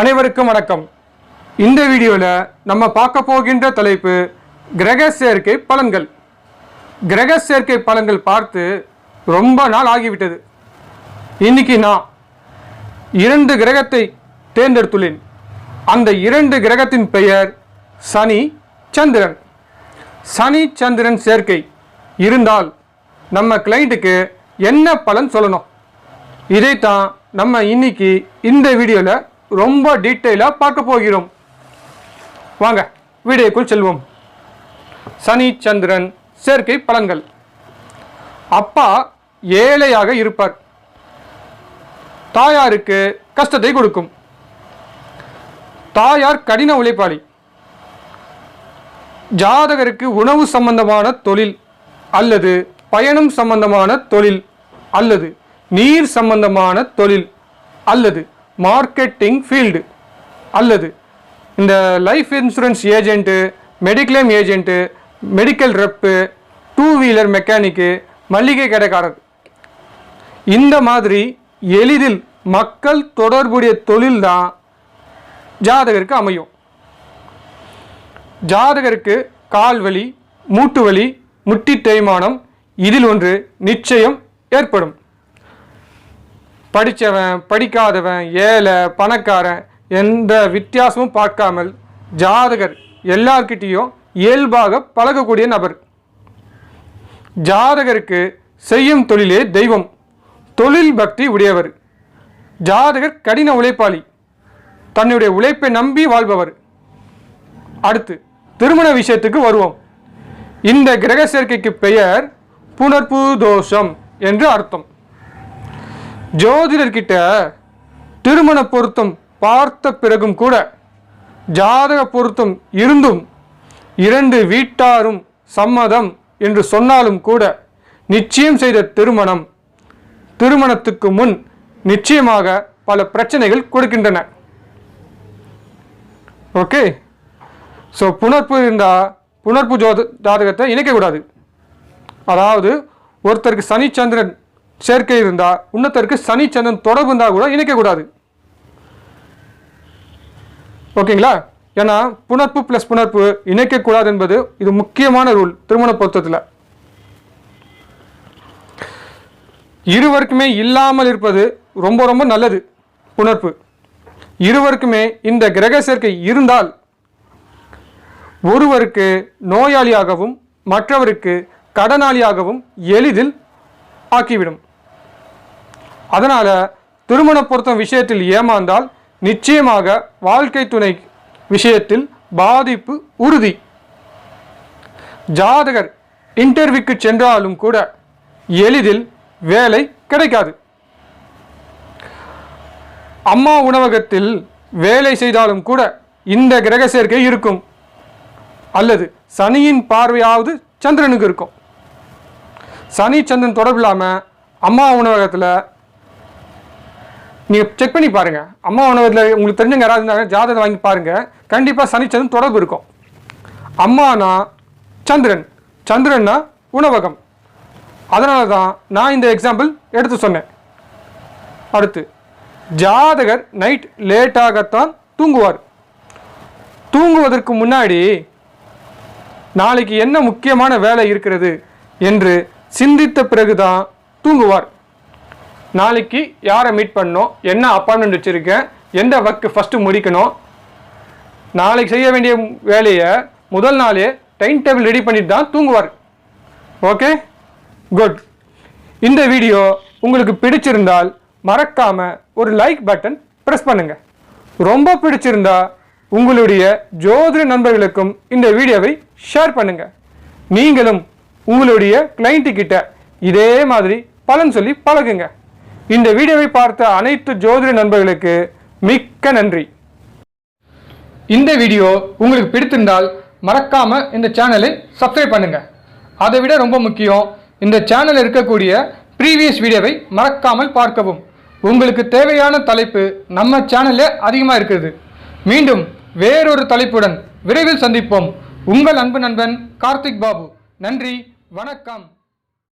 அனைவருக்கும் வணக்கம். இந்த வீடியோவில் நம்ம பார்க்க போகின்ற தலைப்பு கிரக சேர்க்கை பலன்கள். கிரக சேர்க்கை பலன்கள் பார்த்து ரொம்ப நாள் ஆகிவிட்டது. இன்னைக்கு நான் இரண்டு கிரகத்தை தேர்ந்தெடுத்துள்ளேன். அந்த இரண்டு கிரகத்தின் பெயர் சனி சந்திரன். சனி சந்திரன் சேர்க்கை இருந்தால் நம்ம கிளைண்ட்டுக்கு என்ன பலன் சொல்லணும்? இதைத்தான் நம்ம இன்னைக்கு இந்த வீடியோவில் ரொம்ப டீட்டெயிலாக பார்க்க போகிறோம். வாங்க வீடியோக்குள் செல்வோம். சனி சந்திரன் சேர்க்கை பலன்கள். அப்பா ஏழையாக இருப்பார். தாயாருக்கு கஷ்டத்தை கொடுக்கும். தாயார் கடின உழைப்பாளி. ஜாதகருக்கு உணவு சம்பந்தமான தொழில் அல்லது பயணம் சம்பந்தமான தொழில் அல்லது நீர் சம்பந்தமான தொழில் அல்லது மார்க்கெட்டிங் ஃபீல்டு. அல்லது இந்த life insurance agent mediclaim agent medical rep two wheeler mechanic மளிகை கடைக்காரர். இந்த மாதிரி எளிதில் மக்கள் தொடர்புடைய தொழில் தான் ஜாதகருக்கு அமையும். ஜாதகருக்கு கால் வலி மூட்டு வலி முட்டி தேய்மானம் இதில் ஒன்று நிச்சயம் ஏற்படும். படித்தவன் படிக்காதவன் ஏழை பணக்காரன் எந்த வித்தியாசமும் பார்க்காமல் ஜாதகர் எல்லார்கிட்டேயும் இயல்பாக பழகக்கூடிய நபர். ஜாதகருக்கு செய்யும் தொழிலே தெய்வம் தொழில் பக்தி உடையவர். ஜாதகர் கடின உழைப்பாளி தன்னுடைய உழைப்பை நம்பி வாழ்பவர். அடுத்து திருமண விஷயத்துக்கு வருவோம். இந்த கிரக சேர்க்கைக்கு பெயர் புனர்பு தோஷம் என்று அர்த்தம். ஜோதிடர்கிட்ட திருமண பொருத்தம் பார்த்த பிறகும் கூட ஜாதக பொருத்தம் இருந்தும் இரண்டு வீட்டாரும் சம்மதம் என்று சொன்னாலும் கூட நிச்சயம் செய்த திருமணம் திருமணத்துக்கு முன் நிச்சயமாக பல பிரச்சனைகள் கொடுக்கின்றன. ஓகே? ஸோ புணர்ப்பு இருந்தால் புணர்ப்பு ஜோத ஜாதகத்தை இணைக்கக்கூடாது. அதாவது ஒருத்தருக்கு சனி சந்திரன் சேர்க்கை இருந்தால் உன்னத்தருக்கு சனி சந்திரன் தொடர்பு இருந்தால் கூட இணைக்கக்கூடாது ஓகேங்களா? ஏன்னா புணர்ப்பு ப்ளஸ் புணர்ப்பு இணைக்கக்கூடாது என்பது இது முக்கியமான ரூல் திருமண பொருத்தத்தில். இருவருக்குமே இல்லாமல் இருப்பது ரொம்ப ரொம்ப நல்லது புணர்ப்பு. இருவருக்குமே இந்த கிரக சேர்க்கை இருந்தால் ஒருவருக்கு நோயாளியாகவும் மற்றவருக்கு கடனாளியாகவும் எளிதில் ஆக்கிவிடும். அதனால் திருமண பொருத்தம் விஷயத்தில் ஏமாந்தால் நிச்சயமாக வாழ்க்கை துணை விஷயத்தில் பாதிப்பு உறுதி. ஜாதகர் இன்டர்வியூக்கு சென்றாலும் கூட எளிதில் வேலை கிடைக்காது. அம்மா உணவகத்தில் வேலை செய்தாலும் கூட இந்த கிரக சேர்க்கை இருக்கும். அல்லது சனியின் பார்வையாவது சந்திரனுக்கு இருக்கும். சனி சந்திரன் தொடர்பு இல்லாமல் அம்மா உணவகத்தில் நீங்கள் செக் பண்ணி பாருங்கள் அம்மா உணவகத்தில் உங்களுக்கு தெரிஞ்சவங்க யாராவது இருந்தாங்க ஜாதகத்தை வாங்கி பாருங்கள் கண்டிப்பாக சனி சந்திரன் தொடர்பு இருக்கும். அம்மானா சந்திரன். சந்திரன்னா உணவகம். அதனால தான் நான் இந்த எக்ஸாம்பிள் எடுத்து சொன்னேன். அடுத்து ஜாதகர் நைட் லேட்டாகத்தான் தூங்குவார். தூங்குவதற்கு முன்னாடி நாளைக்கு என்ன முக்கியமான வேலை இருக்கிறது என்று சிந்தித்த பிறகுதான் தூங்குவார். நாளைக்கு யாரை மீட் பண்ணோம் என்ன அப்பாயின்மெண்ட் வச்சுருக்கேன்? எந்த ஒர்க்கு ஃபஸ்ட்டு முடிக்கணும்? நாளைக்கு செய்ய வேண்டிய வேலையை முதல் நாளே டைம் டேபிள் ரெடி பண்ணிட்டு தான் தூங்குவார். ஓகே குட் இந்த வீடியோ உங்களுக்கு பிடிச்சிருந்தால் மறக்காமல் ஒரு லைக் பட்டன் ப்ரெஸ் பண்ணுங்கள் ரொம்ப பிடிச்சிருந்தா உங்களுடைய ஜோதிட நண்பர்களுக்கும் இந்த வீடியோவை ஷேர் பண்ணுங்கள் நீங்களும் உங்களுடைய கிளைண்ட்டு கிட்ட இதே மாதிரி பலன் சொல்லி பழகுங்க. இந்த வீடியோவை பார்த்த அனைத்து ஜோதிட நண்பர்களுக்கு மிக்க நன்றி. இந்த வீடியோ உங்களுக்கு பிடித்திருந்தால் மறக்காமல் இந்த சேனலை சப்ஸ்கிரைப் பண்ணுங்க. அதை விட ரொம்ப முக்கியம் இந்த சேனலில் இருக்கக்கூடிய ப்ரீவியஸ் வீடியோவை மறக்காமல் பார்க்கவும். உங்களுக்கு தேவையான தலைப்பு நம்ம சேனலில் அதிகமாக இருக்குது மீண்டும் வேறொரு தலைப்புடன் விரைவில் சந்திப்போம். உங்கள் அன்பு நண்பன் கார்த்திக் பாபு. நன்றி. வணக்கம்.